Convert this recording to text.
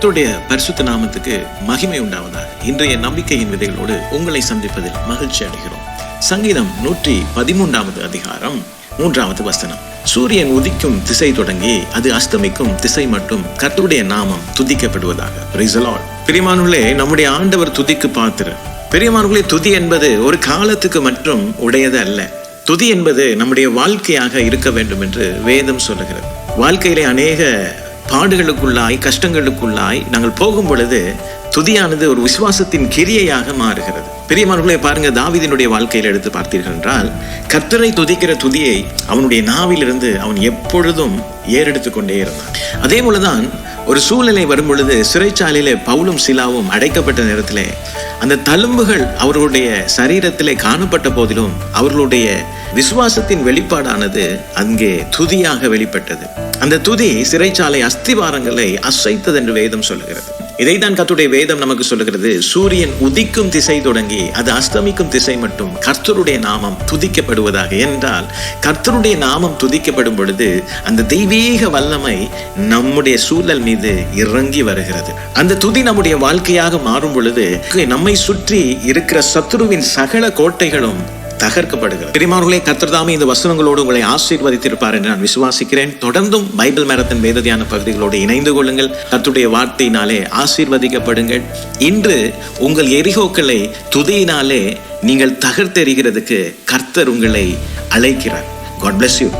கத்துடைய பரிசுத்த நாமத்துக்கு மகிமை உண்டாவதாக. இன்றைய நம்பிக்கையின் விதைகளோடு உங்களை சந்திப்பதில் மகிழ்ச்சி அடைகிறோம். சங்கீதம் நூற்றி பதிமூன்றாவது அதிகாரம் மூன்றாவது வசனம். சூரியன் உதிக்கும் திசை தொடங்கி அது அஸ்தமிக்கும் திசை மட்டும் கர்த்தருடைய நாமம் துதிக்கப்படுவதாக. Praise நம்முடைய ஆண்டவர் துதிக்கு பாத்திர பிரியமானவர்களே துதி என்பது ஒரு காலத்துக்கு மட்டும் உடையது அல்ல. துதி என்பது நம்முடைய வாழ்க்கையாக இருக்க வேண்டும் என்று வேதம் சொல்லுகிறது. வாழ்க்கையிலே அநேக பாடுகளுக்குள்ளாய் கஷ்டங்களுக்குள்ளாய் நாங்கள் போகும் பொழுது துதியானது ஒரு விசுவாசத்தின் கிரியையாக மாறுகிறது. பெரியமார்களே பாருங்க தாவீதினுடைய வாழ்க்கையில் எடுத்து பார்த்தீர்கள் என்றால் கர்த்தரை துதிக்கிற துதியை அவனுடைய நாவிலிருந்து அவன் எப்பொழுதும் ஏறெடுத்து கொண்டே இருந்தான். அதே போலதான் ஒரு சூழ்நிலை வரும் பொழுது சிறைச்சாலையிலே பவுலும் சிலாவும் அடைக்கப்பட்ட நேரத்திலே அந்த தழும்புகள் அவர்களுடைய சரீரத்திலே காணப்பட்ட போதிலும் அவர்களுடைய விசுவாசத்தின் வெளிப்பாடானது அங்கே துதியாக வெளிப்பட்டது. அந்த துதி சிறைச்சாலை அஸ்திவாரங்களை அசைத்தது என்று வேதம் சொல்கிறது இதைத்தான் கத்துடைய வேதம் நமக்கு சொல்லுகிறது. சூரியன் உதிக்கும் திசை தொடங்கி அது அஸ்தமிக்கும் திசை மட்டும் கர்த்தருடைய நாமம் துதிக்கப்படுவதாக என்றால் கர்த்தருடைய நாமம் துதிக்கப்படும் பொழுது அந்த தெய்வீக வல்லமை நம்முடைய சூழல் மீது இறங்கி வருகிறது. அந்த துதி நம்முடைய வாழ்க்கையாக மாறும் பொழுது நம்மை சுற்றி இருக்கிற சத்ருவின் சகல கோட்டைகளும் தகர்க்கப்படுகிறது. பிரிமார்களே கர்த்தர்தாமே இந்த வசனங்களோடு உங்களை ஆசீர்வதித்திருப்பார் என்று நான் விசுவாசிக்கிறேன். தொடர்ந்தும் பைபிள் மேரத்தின் வேததியான பகுதிகளோடு இணைந்து கொள்ளுங்கள். கத்துடைய வார்த்தையினாலே ஆசீர்வதிக்கப்படுங்கள். இன்று உங்கள் எரிகோக்களை துதியினாலே நீங்கள் தகர்த்தெறிகிறதுக்கு கர்த்தர் உங்களை அழைக்கிறார். God bless you